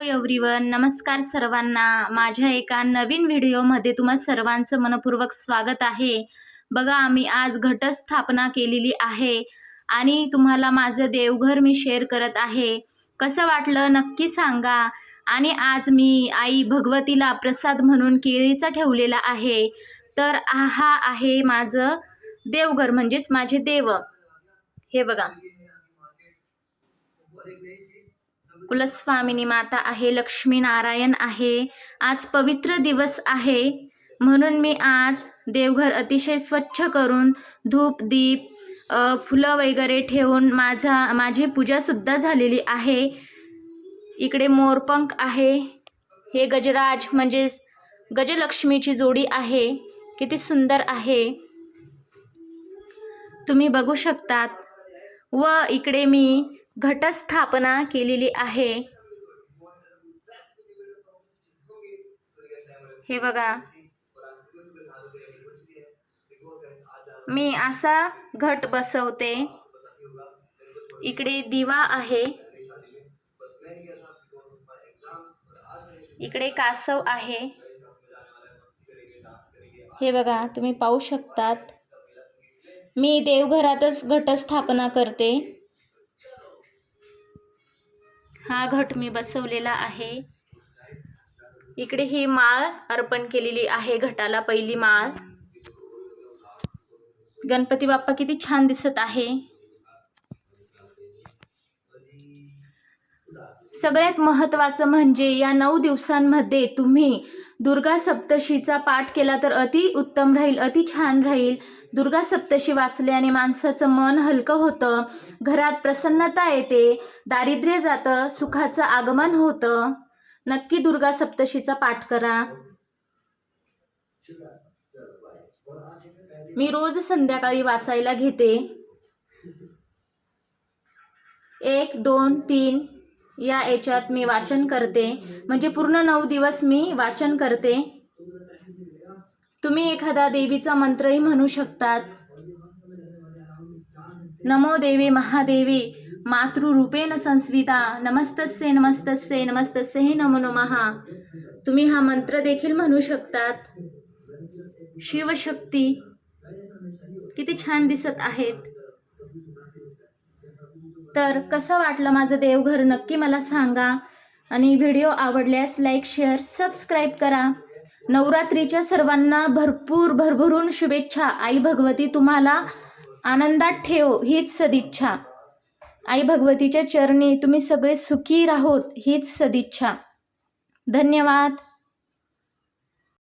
Everyone नमस्कार सर्वांना. माझ्या एका नवीन व्हिडिओमध्ये तुम्हा सर्वांचं मनपूर्वक स्वागत आहे. बघा आम्ही आज घटस्थापना केलेली आहे आणि तुम्हाला माझं देवघर मी शेअर करत आहे. कसं वाटलं नक्की सांगा. आणि आज मी आई भगवतीला प्रसाद म्हणून केळीचा ठेवलेला आहे. तर हा आहे माझं देवघर म्हणजेच माझे देव. हे बघा. कुलस्वामिनी माता आहे लक्ष्मीनारायण आहे आज पवित्र दिवस आहे. म्हणून मी आज देवघर अतिशय स्वच्छ करून धूप दीप फुलं वगैरे ठेवून माझा माझी पूजासुद्धा झालेली आहे. इकडे मोरपंख आहे. हे गजराज म्हणजेच गजलक्ष्मीची जोडी आहे. किती सुंदर आहे. तुम्ही बघू शकतात. व इकडे मी घटस्थापना केलेली आहे. हे बघा. मी असा घट बसवते. इकडे दिवा आहे. इकडे कासव आहे. हे बघा तुम्ही पाहू शकतात. मी देवघरातच घटस्थापना करते. हा घट मी बसवलेला आहे. इकडे ही माळ अर्पण केलेली आहे घटाला पहिली माळ. गणपती बाप्पा किती छान दिसत आहे. सगळ्यात महत्त्वाचं म्हणजे या नऊ दिवसांमध्ये तुम्ही दुर्गा सप्तशीचा पाठ केला तर अति उत्तम राहील अति छान राहील. दुर्गा सप्तशी वाचल्याने माणसाचं मन हलकं होतं. घरात प्रसन्नता येते दारिद्र्य जातं सुखाचं आगमन होतं. नक्की दुर्गा सप्तशीचा पाठ करा. मी रोज संध्याकाळी वाचायला घेते. एक दोन तीन. या याच्यात मी वाचन करते. म्हणजे पूर्ण नऊ दिवस मी वाचन करते. तुम्ही एखादा देवीचा मंत्रही म्हणू शकतात. नमो देवी महादेवी मातृरूपेण संस्विता नमस्तस्य नमस्तस्य नमस्तस्य हे नमो नमः. तुम्ही हा मंत्र देखील म्हणू शकतात. शिवशक्ती किती छान दिसत आहेत. तर कसं वाटलं माझं देवघर नक्की मला सांगा. आणि व्हिडिओ आवडल्यास लाईक शेअर सबस्क्राईब करा. नवरात्रीच्या सर्वांना भरपूर भरभरून शुभेच्छा. आई भगवती तुम्हाला आनंदात ठेव हीच सदिच्छा. आई भगवतीच्या चरणी तुम्ही सगळे सुखी राहोत हीच सदिच्छा. धन्यवाद.